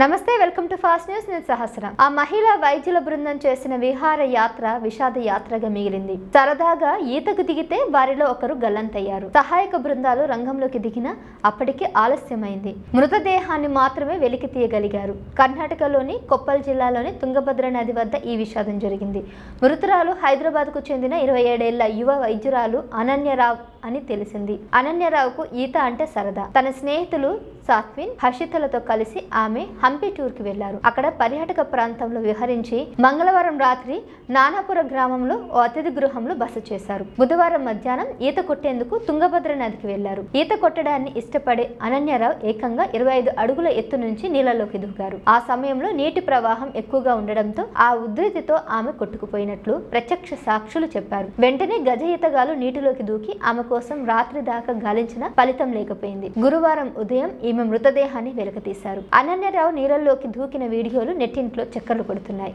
నమస్తే welcome to fast news. నేను సహస్రం. ఆ మహిళా వైద్యుల బృందం చేసిన విహార యాత్ర విషాద యాత్రగా మిగిలింది. సరదాగా ఈతకు దిగితే వారిలో ఒకరు గల్లంతయ్యారు. సహాయక బృందాలు రంగంలోకి దిగిన అప్పటికి ఆలస్యమైంది. మృతదేహాన్ని మాత్రమే వెలికి తీయగలిగారు. కర్ణాటకలోని కొప్పల్ జిల్లాలోని తుంగభద్ర నది వద్ద ఈ విషాదం జరిగింది. మృతురాలు హైదరాబాద్కు చెందిన ఇరవై ఏడేళ్ళ యువ వైద్యురాలు అనన్యరావు అని తెలిసింది. అనన్యరావుకు ఈత అంటే సరదా. తన స్నేహితులు సాత్విన్ హర్షితలతో కలిసి ఆమె హంపి టూర్కి వెళ్ళారు. అక్కడ పర్యాటక ప్రాంతంలో విహరించి మంగళవారం రాత్రి నానాపుర గ్రామంలో ఓ అతిథి గృహంలో బస చేశారు. బుధవారం మధ్యాహ్నం ఈత కొట్టేందుకు తుంగభద్ర నదికి వెళ్ళారు. ఈత కొట్టడాన్ని ఇష్టపడే అనన్యరావు ఏకంగా ఇరవై ఐదు అడుగుల ఎత్తు నుంచి నీళ్ళలోకి దూకారు. ఆ సమయంలో నీటి ప్రవాహం ఎక్కువగా ఉండడంతో ఆ ఉధృతితో ఆమె కొట్టుకుపోయినట్లు ప్రత్యక్ష సాక్షులు చెప్పారు. వెంటనే గజ ఈతగాలు నీటిలోకి దూకి ఆమె కోసం రాత్రి దాకా గాలించిన ఫలితం లేకపోయింది. గురువారం ఉదయం ఈమె మృతదేహాన్ని వెలకతీశారు. అనన్యరావు నీళ్ళల్లోకి దూకిన వీడియోలు నెట్టింట్లో చక్కర్లు కొడుతున్నాయి.